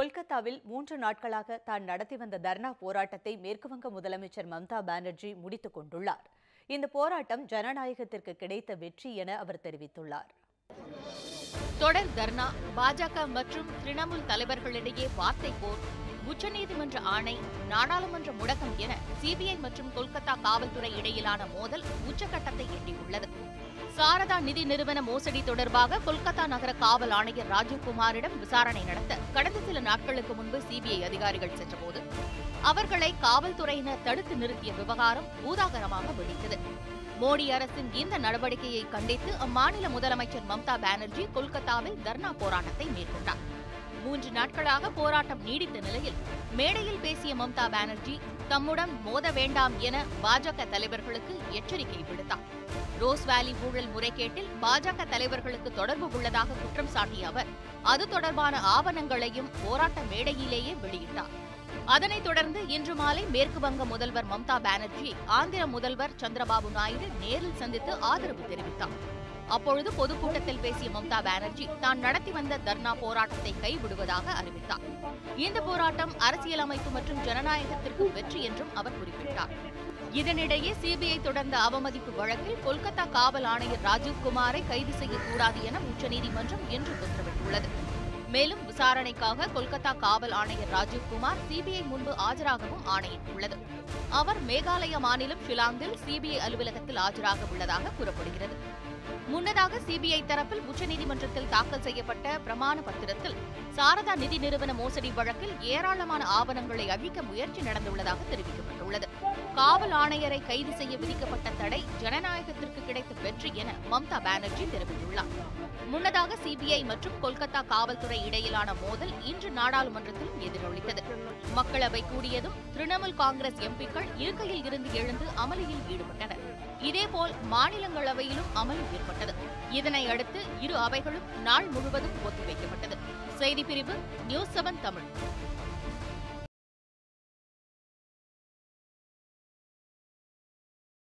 கொல்கத்தாவில் மூன்று நாட்களாக தான் நடத்தி வந்த தர்ணா போராட்டத்தை மேற்குவங்க முதலமைச்சர் மம்தா பானர்ஜி முடித்துக் கொண்டுள்ளார். இந்த போராட்டம் ஜனநாயகத்திற்கு கிடைத்த வெற்றி என அவர் தெரிவித்துள்ளார். தொடர் தர்ணா பாஜக மற்றும் திரிணாமுல் தலைவர்களிடையே வார்த்தை போர் உச்சநீதிமன்ற ஆணை நாடாளுமன்ற முடக்கம் என சிபிஐ மற்றும் கொல்கத்தா காவல்துறை இடையிலான மோதல் உச்சகட்டத்தை எட்டியுள்ளது. சாரதா நிதி நிறுவன மோசடி தொடர்பாக கொல்கத்தா நகர காவல் ஆணையர் ராஜீவ்குமாரிடம் விசாரணை நடத்த கடந்த சில நாட்களுக்கு முன்பு சிபிஐ அதிகாரிகள் சென்றபோது அவர்களை காவல்துறையினர் தடுத்து நிறுத்திய விவகாரம் பூதாகரமாக வெடித்தது. மோடி அரசின் இந்த நடவடிக்கையை கண்டித்து அம்மாநில முதலமைச்சர் மம்தா பானர்ஜி கொல்கத்தாவில் தர்ணா போராட்டத்தை மேற்கொண்டார். மூன்று நாட்களாக போராட்டம் நீடித்த நிலையில் மேடையில் பேசிய மம்தா பானர்ஜி தம்முடன் மோத வேண்டாம் என பாஜக தலைவர்களுக்கு எச்சரிக்கை விடுத்தார். ரோஸ் வேலி ஊழல் முறைகேட்டில் பாஜக தலைவர்களுக்கு தொடர்பு உள்ளதாக குற்றம் சாட்டிய அவர் அது தொடர்பான ஆவணங்களையும் போராட்ட மேடையிலேயே வெளியிட்டார். அதனைத் தொடர்ந்து இன்று மாலை மேற்கு வங்க முதல்வர் மம்தா பானர்ஜி ஆந்திர முதல்வர் சந்திரபாபு நாயுடு நேரில் சந்தித்து ஆதரவு தெரிவித்தார். அப்பொழுது பொதுக்கூட்டத்தில் பேசிய மம்தா பானர்ஜி தான் நடத்தி வந்த தர்ணா போராட்டத்தை கைவிடுவதாக அறிவித்தார். இந்த போராட்டம் அரசியலமைப்பு மற்றும் ஜனநாயகத்திற்கு வெற்றி என்றும் அவர் குறிப்பிட்டார். இதனிடையே சிபிஐ தொடர்ந்த அவமதிப்பு வழக்கில் கொல்கத்தா காவல் ஆணையர் ராஜீவ்குமாரை கைது செய்யக்கூடாது என உச்சநீதிமன்றம் இன்று உத்தரவிட்டுள்ளது. மேலும் விசாரணைக்காக கொல்கத்தா காவல் ஆணையர் ராஜீவ்குமார் சிபிஐ முன்பு ஆஜராகவும் ஆணையிட்டுள்ளது. அவர் மேகாலய மாநிலம் ஷிலாங்கில் சிபிஐ அலுவலகத்தில் ஆஜராக உள்ளதாக கூறப்படுகிறது. முன்னதாக சிபிஐ தரப்பில் உச்சநீதிமன்றத்தில் தாக்கல் செய்யப்பட்ட பிரமாண பத்திரத்தில் சாரதா நிதி நிறுவன மோசடி வழக்கில் ஏராளமான ஆவணங்களை அழிக்க முயற்சி நடந்துள்ளதாக தெரிவிக்கப்பட்டுள்ளது. காவல் ஆணையரை கைது செய்ய விதிக்கப்பட்ட தடை ஜனநாயகத்திற்கு கிடைத்த வெற்றி என மம்தா பானர்ஜி தெரிவித்துள்ளார். முன்னதாக சிபிஐ மற்றும் கொல்கத்தா காவல்துறை இடையிலான மோதல் இன்று நாடாளுமன்றத்தில் எதிரொலித்தது. மக்களவை கூடியதும் திரிணாமுல் காங்கிரஸ் எம்பிக்கள் இருக்கையில் இருந்து எழுந்து அமளியில் ஈடுபட்டனர். இதேபோல் மாநிலங்களவையிலும் அமளி ஏற்பட்டது. இதனை அடுத்து இரு அவைகளும் நாள் முழுவதும் ஒத்திவைக்கப்பட்டது. செய்திப்பிரிவு நியூஸ் செவன் தமிழ்.